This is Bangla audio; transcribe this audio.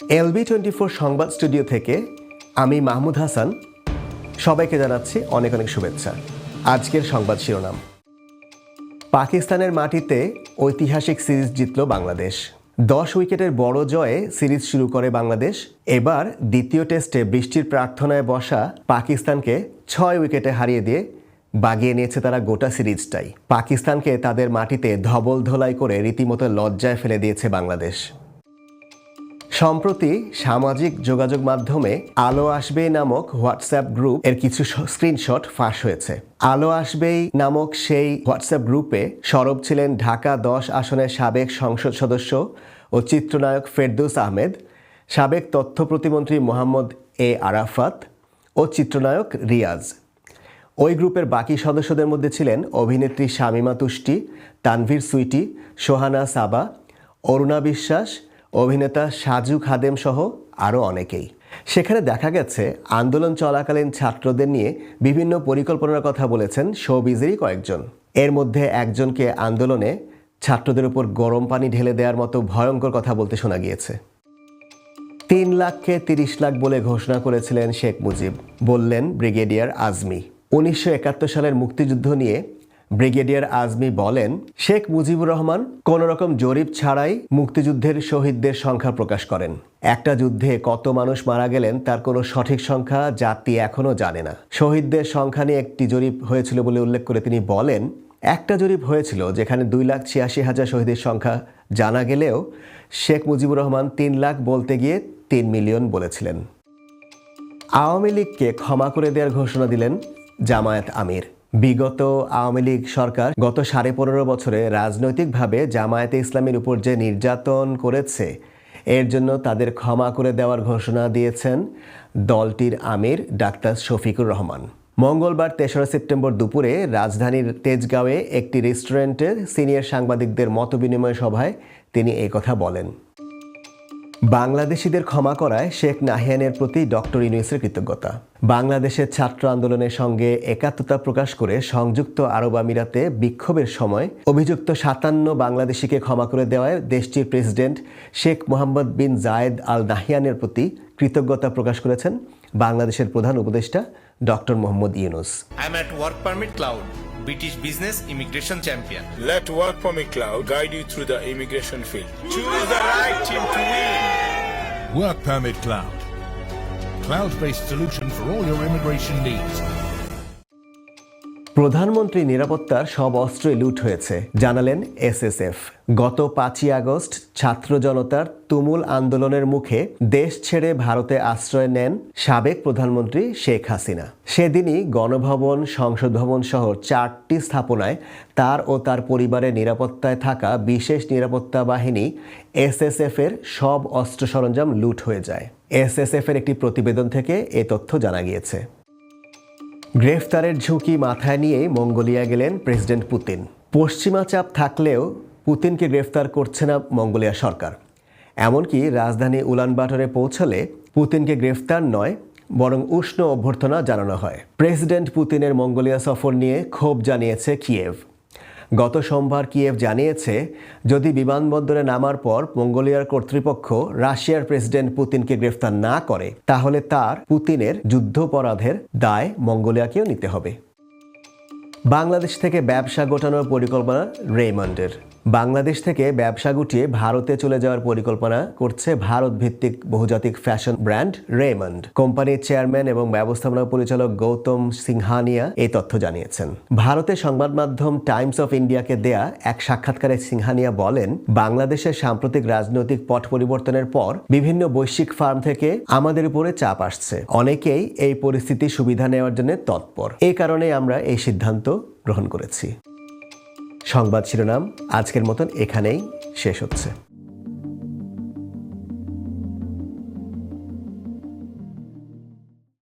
এলবি টোয়েন্টি ফোর সংবাদ স্টুডিও থেকে আমি মাহমুদ হাসান। সবাইকে জানাচ্ছি অনেক অনেক শুভেচ্ছা। আজকের সংবাদ শিরোনাম। পাকিস্তানের মাটিতে ঐতিহাসিক সিরিজ জিতল বাংলাদেশ। দশ উইকেটের বড় জয়ে সিরিজ শুরু করে বাংলাদেশ। এবার দ্বিতীয় টেস্টে বৃষ্টির প্রার্থনায় বসা পাকিস্তানকে ছয় উইকেটে হারিয়ে দিয়ে বাগিয়ে নিয়েছে তারা গোটা সিরিজটাই। পাকিস্তানকে তাদের মাটিতে ধবল ধোলাই করে রীতিমতো লজ্জায় ফেলে দিয়েছে বাংলাদেশ। সম্প্রতি সামাজিক যোগাযোগ মাধ্যমে আলো আসবেই নামক হোয়াটসঅ্যাপ গ্রুপ এর কিছু স্ক্রিনশট ফাঁস হয়েছে। আলো আসবেই নামক সেই হোয়াটসঅ্যাপ গ্রুপে সরব ছিলেন ঢাকা দশ আসনের সাবেক সংসদ সদস্য ও চিত্রনায়ক ফেরদৌস আহমেদ, সাবেক তথ্য প্রতিমন্ত্রী মোহাম্মদ এ আরাফাত ও চিত্রনায়ক রিয়াজ। ওই গ্রুপের বাকি সদস্যদের মধ্যে ছিলেন অভিনেত্রী শামিমা তুষ্টি, তানভীর সুইটি, সোহানা সাবা, অরুণা বিশ্বাস অভিনেতা সাজু খাদেম সহ আরও অনেকেই। সেখানে দেখা গেছে, আন্দোলন চলাকালীন ছাত্রদের নিয়ে বিভিন্ন পরিকল্পনার কথা বলেছেন শোবিজেরই কয়েকজন। এর মধ্যে একজনকে আন্দোলনে ছাত্রদের উপর গরম পানি ঢেলে দেওয়ার মতো ভয়ঙ্কর কথা বলতে শোনা গিয়েছে। তিন লাখকে তিরিশ লাখ বলে ঘোষণা করেছিলেন শেখ মুজিব, বললেন ব্রিগেডিয়ার আজমি। উনিশশো একাত্তর সালের মুক্তিযুদ্ধ নিয়ে ব্রিগেডিয়ার আজমি বলেন, শেখ মুজিবুর রহমান কোন রকম জরিপ ছাড়াই মুক্তিযুদ্ধের শহীদদের সংখ্যা প্রকাশ করেন। একটা যুদ্ধে কত মানুষ মারা গেলেন তার কোনো সঠিক সংখ্যা জাতি এখনও জানে না। শহীদদের সংখ্যা নিয়ে একটি জরিপ হয়েছিল বলে উল্লেখ করে তিনি বলেন, একটা জরিপ হয়েছিল যেখানে দুই লাখ ছিয়াশি হাজার শহীদের সংখ্যা জানা গেলেও শেখ মুজিবুর রহমান তিন লাখ বলতে গিয়ে তিন মিলিয়ন বলেছিলেন। আওয়ামী লীগকে ক্ষমা করে দেওয়ার ঘোষণা দিলেন জামায়াত আমির। বিগত আওয়ামী লীগ সরকার গত সাড়ে পনেরো বছরে রাজনৈতিকভাবে জামায়াতে ইসলামের উপর যে নির্যাতন করেছে, এর জন্য তাদের ক্ষমা করে দেওয়ার ঘোষণা দিয়েছেন দলটির আমির ডাক্তার শফিকুর রহমান। মঙ্গলবার তেসরা সেপ্টেম্বর দুপুরে রাজধানীর তেজগাঁওয়ে একটি রেস্টুরেন্টের সিনিয়র সাংবাদিকদের মতবিনিময় সভায় তিনি কথা বলেন। বাংলাদেশিদের ক্ষমা করায় শেখ নাহিয়ানের প্রতি ডক্টর ইউনুসের কৃতজ্ঞতা। বাংলাদেশের ছাত্র আন্দোলনের সঙ্গে একাত্মতা প্রকাশ করে সংযুক্ত আরব আমিরাতে বিক্ষোভের সময় অভিযুক্ত সাতান্ন বাংলাদেশিকে ক্ষমা করে দেওয়ায় দেশটির president Sheikh Mohammed bin Zayed Al নাহিয়ানের প্রতি কৃতজ্ঞতা প্রকাশ করেছেন। বাংলাদেশের প্রধান উপদেষ্টা doctor Mohammad Yunus I'm at Work Permit Cloud, British Business Immigration Champion. Let Work Permit Cloud guide you through the immigration field. Choose the right team to win. Work Permit Cloud. Cloud-based solution for all your immigration needs. প্রধানমন্ত্রী নিরাপত্তার সব অস্ত্রই লুট হয়েছে, জানালেন এসএসএফ। গত পাঁচই আগস্ট ছাত্র জনতার তুমুল আন্দোলনের মুখে দেশ ছেড়ে ভারতে আশ্রয় নেন সাবেক প্রধানমন্ত্রী শেখ হাসিনা। সেদিনই গণভবন, সংসদ ভবন সহ চারটি স্থাপনায় তার ও তার পরিবারের নিরাপত্তায় থাকা বিশেষ নিরাপত্তা বাহিনী এসএসএফ এর সব অস্ত্র সরঞ্জাম লুট হয়ে যায়। এসএসএফ এর একটি প্রতিবেদন থেকে এ তথ্য জানা গিয়েছে। গ্রেফতারের ঝুঁকি মাথায় নিয়ে মঙ্গোলিয়া গেলেন প্রেসিডেন্ট পুতিন। পশ্চিমা চাপ থাকলেও পুতিনকে গ্রেফতার করছে না মঙ্গোলিয়া সরকার। এমনকি রাজধানী উলানবাটরে পৌঁছলে পুতিনকে গ্রেফতার নয়, বরং উষ্ণ অভ্যর্থনা জানানো হয়। প্রেসিডেন্ট পুতিনের মঙ্গোলিয়া সফর নিয়ে ক্ষোভ জানিয়েছে কিয়েভ। গত সোমবার কিয়েভ জানিয়েছে, যদি বিমানবন্দরে নামার পর মঙ্গোলিয়ার কর্তৃপক্ষ রাশিয়ার প্রেসিডেন্ট পুতিনকে গ্রেফতার না করে, তাহলে তার পুতিনের যুদ্ধপরাধের দায় মঙ্গোলিয়াকেও নিতে হবে। বাংলাদেশ থেকে ব্যবসা গোটানোর পরিকল্পনা রেমন্ডের বাংলাদেশ থেকে ব্যবসা গুটিয়ে ভারতে চলে যাওয়ার পরিকল্পনা করছে ভারত ভিত্তিক বহুজাতিক ফ্যাশন ব্র্যান্ড রেমন্ড। কোম্পানির চেয়ারম্যান এবং ব্যবস্থাপনা পরিচালক গৌতম সিংহানিয়া এই তথ্য জানিয়েছেন। ভারতের সংবাদ মাধ্যম টাইমস অফ ইন্ডিয়াকে দেয়া এক সাক্ষাৎকারে সিংহানিয়া বলেন, বাংলাদেশের সাম্প্রতিক রাজনৈতিক পট পরিবর্তনের পর বিভিন্ন বৈশ্বিক ফার্ম থেকে আমাদের উপরে চাপ আসছে। অনেকেই এই পরিস্থিতি সুবিধা নেওয়ার জন্য তৎপর। এই কারণে আমরা এই সিদ্ধান্ত গ্রহণ করেছি। সংবাদ শিরোনাম আজকের মতন এখানেই শেষ হচ্ছে।